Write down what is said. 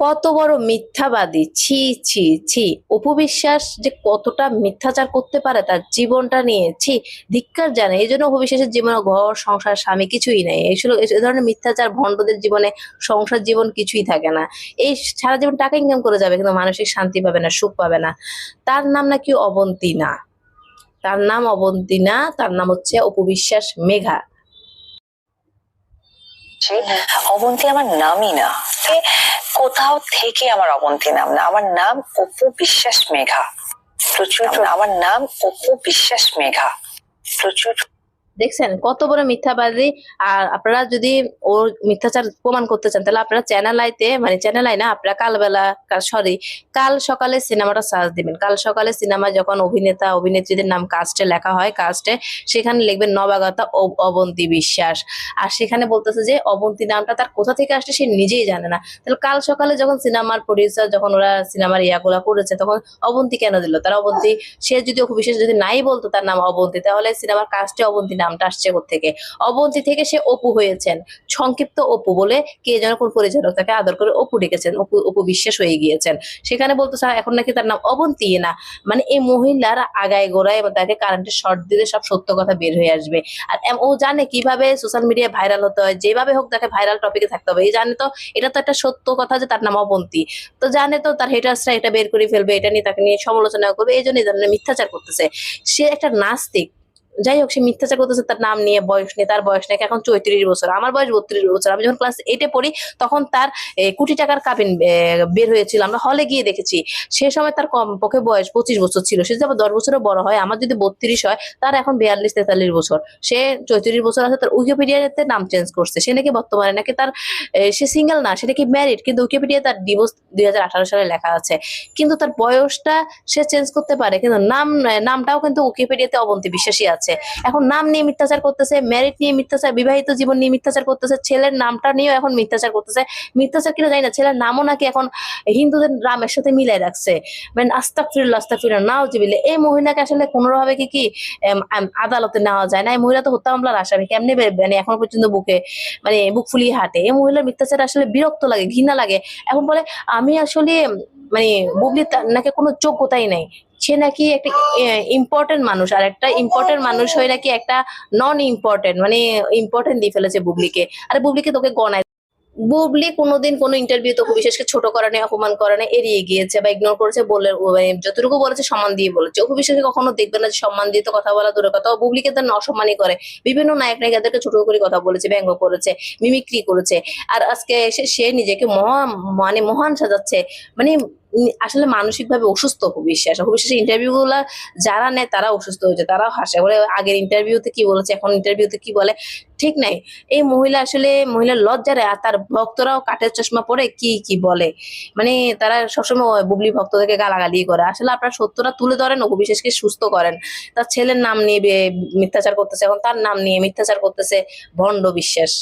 কত বড় মিথ্যাবাদী। ছি ছি ছি। অপবিশ্বাস যে কতটা মিথ্যাচার করতে পারে তার জীবনটা নিয়ে, ছি, ধিক্কার জানে। এই জন্য অপবিশ্বাসের জীবনে, ঘর, সংসার, স্বামী কিছুই নেই। এইসব এই ধরনের মিথ্যাচার ভণ্ডদের জীবনে, সংসার জীবন কিছুই থাকে না। এই সারা জীবন টাকা ইনকাম করে যাবে, কিন্তু মানসিক শান্তি পাবে না, সুখ পাবে না। তার নাম নাকি অবন্তিনা। তার নাম অবন্তিনা, তার নাম হচ্ছে অপবিশ্বাস মেঘা। যে অবন্তী আমার নামই না। কোথাও থেকে আমার অবন্তী নাম না। আমার নাম অপু বিশ্বাস মেঘা। প্রচুর আমার নাম অপু বিশ্বাস মেঘা। প্রচুর দেখছেন? কত বড় মিথ্যাবাদী। আর আপনারা যদি ওর মিথ্যাচার প্রমাণ করতে চান, তাহলে আপনারা চ্যানেল আইতে মানে চ্যানেল আই না, আপনারা কালবেলা সরি কাল সকালে সিনেমাটা সার্চ দিবেন। কাল সকালে সিনেমা যখন অভিনেতা, অভিনেত্রীদের নাম কাস্টে লেখা হয় কাস্টে সেখানে লিখবেন নবাগতা অব- অবন্তী বিশ্বাস। আর সেখানে বলতেছে যে, অবন্তী নামটা তার কোথা থেকে আসছে সে নিজেই জানে না। তাহলে কাল সকালে যখন সিনেমার প্রডিউসার যখন ওরা সিনেমার ইয়াগুলা করেছে, তখন অবন্তী কেন দিল? তারা অবন্তী, সে যদি বিশ্বাস যদি নাই বলতো তার নাম অবন্তী, তাহলে সিনেমার কাস্টে অবন্তী নামটা আসছে থেকে। অবন্তী থেকে সে অপু হয়েছেন। সংক্ষিপ্ত অপু বলে কে যেন কোন পরিচালক তাকে আদর করে অপু ডেকেছেন। অপু অপু বিশ্বাস হয়ে গিয়েছেন। সেখানে বলতো স্যার এখন নাকি তার নাম অবন্তী না। মানে এই মহিলার আগায় গোড়ায় এবং তাকে কারেন্টের শর্ট দিলে সব সত্য কথা বের হয়ে আসবে। আর ও জানে কীভাবে সোশ্যাল মিডিয়ায় ভাইরাল হতে হয়। যেভাবে হোক তাকে ভাইরাল টপিকে থাকতে হবে। এই জানে তো, এটা তো একটা সত্য কথা যে তার নাম অবন্তী। তো জানে তো তার হেটার্সরা এটা বের করে ফেলবে, এটা নিয়ে তাকে নিয়ে সমালোচনা করবে। এই জন্য মিথ্যাচার করতেছে। সে একটা নাস্তিক। যাই হোক, সে মিথ্যাচার করতেছে, তার নাম নিয়ে বয়স নিয়ে তার বয়স নাকি এখন চৌত্রিশ বছর, আমার বয়স বত্রিশ বছর। আমি যখন ক্লাস এইটে পড়ি, তখন তার কোটি টাকার কাবিন বের হয়েছিল। আমরা হলে গিয়ে দেখেছি, সে সময় তার কম পক্ষে বয়স পঁচিশ বছর ছিল। সে যদি দশ বছরের বড় হয়, আমার যদি বত্রিশ হয়, তার এখন বিয়াল্লিশ, তেতাল্লিশ বছর। সে চৌত্রিশ বছর আছে, তার উইকিপিডিয়াতে নাম চেঞ্জ করছে। সে নাকি বর্তমানে নাকি তার সে সিঙ্গেল না, সে নাকি ম্যারিড কিন্তু উইকিপিডিয়া তার ডিভোর্স দুই হাজার আঠারো সালে লেখা আছে। কিন্তু তার বয়সটা সে চেঞ্জ করতে পারে, কিন্তু নাম নামটাও কিন্তু উইকিপিডিয়াতে অবন্তি বিশ্বাসী আছে। এখন নাম নিয়ে মিথ্যাচার করতেছে ম্যারিড নিয়ে মিথ্যাচার, বিবাহিত জীবন নিয়ে মিথ্যাচার করতেছে, ছেলের নামটা নিয়েও এখন মিথ্যাচার করতেছে। মিথ্যাচার কিনা জানি না, ছেলের নামও নাকি এখন হিন্দুদের রামের সাথে মিলাই রাখছে। মানে আস্তাক ফিরল আস্তাক ফিরল নাও জিবিলে এই মহিলাকে আসলে কোনোভাবে কি কি আদালতে নেওয়া যায় না? এই মহিলা তো হত্যা মামলার আসামি, কেমনি মানে এখন পর্যন্ত বুকে মানে বুক ফুলিয়ে হাঁটে? এই মহিলার মিথ্যাচার আসলে বিরক্ত লাগে, ঘৃণা লাগে। এখন বলে, আমি আসলে মানে বুবলি নাকি কোনো যোগ্যতাই নাই? সে নাকি একটা ইম্পর্টেন্ট মানুষ, আর একটা ইম্পর্টেন্ট মানুষ হয়ে নাকি একটা নন ইম্পর্টেন্ট মানে ইম্পর্টেন্ট দিয়ে ফেলেছে বুবলিকে। আর বুবলিকে তোকে গণায় বুবলি কোনোদিন কোনো ইন্টারভিউ তো বিশেষকে ছোট করা নেই অপমান করা নেই এড়িয়ে গিয়েছে বা ইগনোর করেছে বলে মানে যতটুকু বলেছে সম্মান দিয়ে বলেছে। অপু বিশ্বাসকে কখনো দেখবে না যে সম্মান দিয়ে তো কথা বলা দূরের কথা। বুবলিকে তার অসম্মানই করে। বিভিন্ন নায়ক নায়িকাদেরকে ছোট করে কথা বলেছে, ব্যঙ্গ করেছে মিমিক্রি করেছে। আর আজকে এসে সে নিজেকে মহা মানে মহান সাজাচ্ছে। মানে আসলে মানসিক ভাবে অসুস্থ বিশ্বাস ইন্টারভিউ গুলা যারা নেয় তারা অসুস্থ হয়েছে তারাও হাসে। বলে আগের ইন্টারভিউতে কি বলেছে, এখন ইন্টারভিউতে কি বলে, ঠিক নাই। এই মহিলা আসলে মহিলার লজ্জারে আর তার ভক্তরাও কাঠের চশমা পরে কি কি বলে? মানে তারা সবসময় বুবলি ভক্তদেরকে গালাগালি করে। আসলে আপনার সত্যটা তুলে ধরেন বিশ্বাসকে সুস্থ করেন। তার ছেলের নাম নিয়ে মিথ্যাচার করতেছে, এখন তার নাম নিয়ে মিথ্যাচার করতেছে ভণ্ড বিশ্বাস।